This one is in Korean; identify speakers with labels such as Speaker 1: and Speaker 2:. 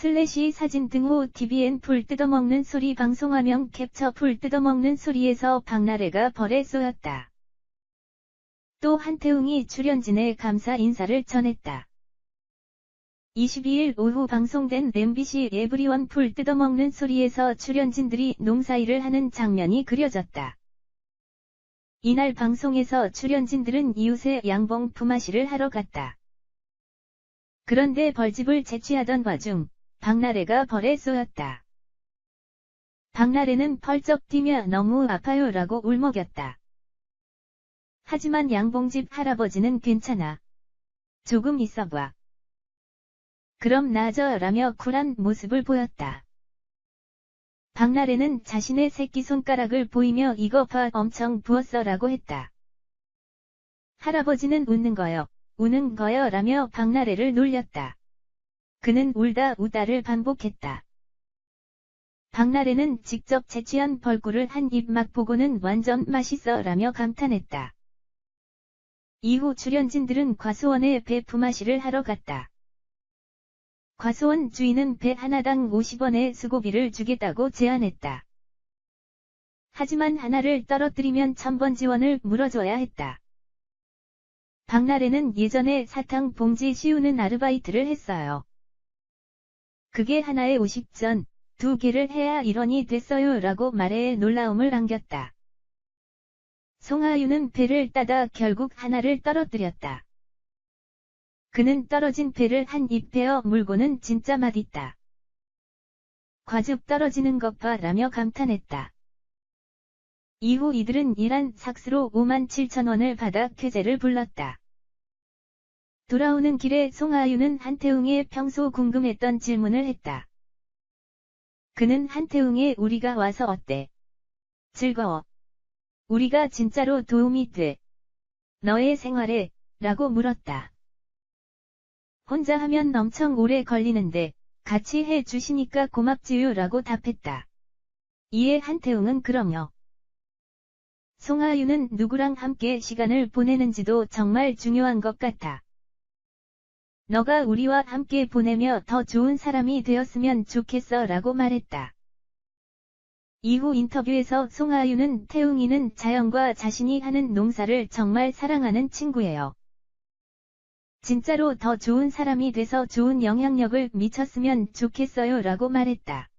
Speaker 1: 슬래시 사진 등호 TVN 풀 뜯어먹는 소리 방송화면 캡처 풀 뜯어먹는 소리에서 박나래가 벌에 쏘였다. 또 한태웅이 출연진에 감사 인사를 전했다. 22일 오후 방송된 MBC 에브리원 풀 뜯어먹는 소리에서 출연진들이 농사일을 하는 장면이 그려졌다. 이날 방송에서 출연진들은 이웃의 양봉 품앗이를 하러 갔다. 그런데 벌집을 채취하던 와중 박나래가 벌에 쏘였다. 박나래는 펄쩍 뛰며 너무 아파요 라고 울먹였다. 하지만 양봉집 할아버지는 괜찮아. 조금 있어봐. 그럼 나아져 라며 쿨한 모습을 보였다. 박나래는 자신의 새끼손가락을 보이며 이거 봐 엄청 부었어 라고 했다. 할아버지는 웃는 거요, 우는 거요 라며 박나래를 놀렸다. 그는 울다 우다를 반복했다. 박나래는 직접 채취한 벌꿀을 한 입 막 보고는 완전 맛있어 라며 감탄했다. 이후 출연진들은 과수원에 배 품앗이를 하러 갔다. 과수원 주인은 배 하나당 50원의 수고비를 주겠다고 제안했다. 하지만 하나를 떨어뜨리면 천번 지원을 물어줘야 했다. 박나래는 예전에 사탕 봉지 씌우는 아르바이트를 했어요. 그게 하나에 50전, 두 개를 해야 1원이 됐어요 라고 말해 놀라움을 안겼다. 송하유는 배를 따다 결국 하나를 떨어뜨렸다. 그는 떨어진 배를 한 입 베어 물고는 진짜 맛있다. 과즙 떨어지는 것 봐 라며 감탄했다. 이후 이들은 일한 삭스로 5만 7천 원을 받아 쾌재를 불렀다. 돌아오는 길에 송하유는 한태웅의 평소 궁금했던 질문을 했다. 그는 한태웅의 우리가 와서 어때? 즐거워. 우리가 진짜로 도움이 돼. 너의 생활에, 라고 물었다. 혼자 하면 엄청 오래 걸리는데 같이 해 주시니까 고맙지요 라고 답했다. 이에 한태웅은 그럼요. 송하유는 누구랑 함께 시간을 보내는지도 정말 중요한 것 같아. 너가 우리와 함께 보내며 더 좋은 사람이 되었으면 좋겠어 라고 말했다. 이후 인터뷰에서 송하유는 태웅이는 자연과 자신이 하는 농사를 정말 사랑하는 친구예요. 진짜로 더 좋은 사람이 돼서 좋은 영향력을 미쳤으면 좋겠어요 라고 말했다.